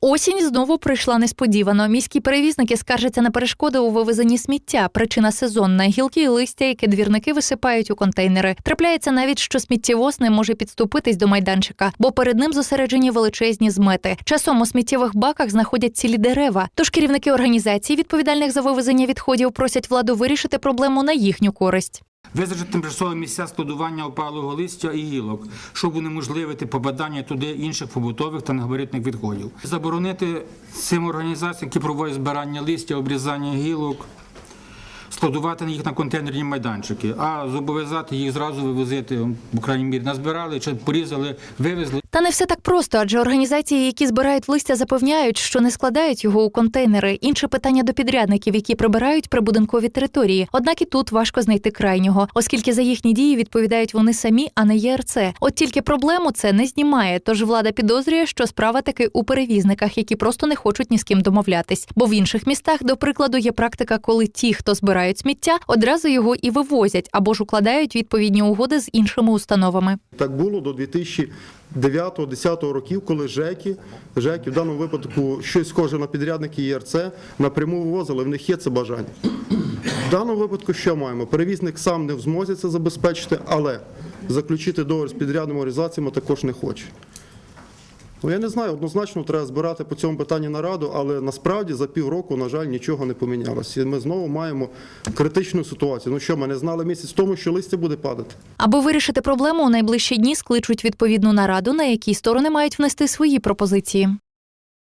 Осінь знову прийшла несподівано. Міські перевізники скаржаться на перешкоди у вивезенні сміття. Причина сезонна гілки і листя, які двірники висипають у контейнери. Трапляється навіть, що сміттєвоз не може підступитись до майданчика, бо перед ним зосереджені величезні змети. Часом у сміттєвих баках знаходять цілі дерева. Тож керівники організацій, відповідальних за вивезення відходів, просять владу вирішити проблему на їхню користь. Визначити тимчасові місця складування опалого листя і гілок, щоб унеможливити попадання туди інших побутових та негабаритних відходів. Заборонити цим організаціям, які проводять збирання листя, обрізання гілок, складувати їх на контейнерні майданчики, а зобов'язати їх зразу вивозити, в крайній мірі, назбирали чи порізали, вивезли. Та не все так просто, адже організації, які збирають листя, запевняють, що не складають його у контейнери. Інше питання до підрядників, які прибирають прибудинкові території. Однак і тут важко знайти крайнього, оскільки за їхні дії відповідають вони самі, а не ЄРЦ. От тільки проблему це не знімає. Тож влада підозрює, що справа таки у перевізниках, які просто не хочуть ні з ким домовлятись. Бо в інших містах, до прикладу, є практика, коли ті, хто збирають сміття, одразу його і вивозять або ж укладають відповідні угоди з іншими установами. Так було до 2009-2010 років, коли ЖЕКи, ЖЕКи в даному випадку щось схоже на підрядники ЄРЦ, напряму вивозили, в них є це бажання. В даному випадку що маємо? Перевізник сам не в змозі це забезпечити, але заключити договір з підрядними організаціями також не хоче. Ну, я не знаю, однозначно треба збирати по цьому питанні нараду, але насправді за півроку, на жаль, нічого не помінялося. Ми знову маємо критичну ситуацію. Ну що, ми не знали місяць тому, що листя буде падати. Аби вирішити проблему, у найближчі дні скличуть відповідну нараду, на якій сторони мають внести свої пропозиції.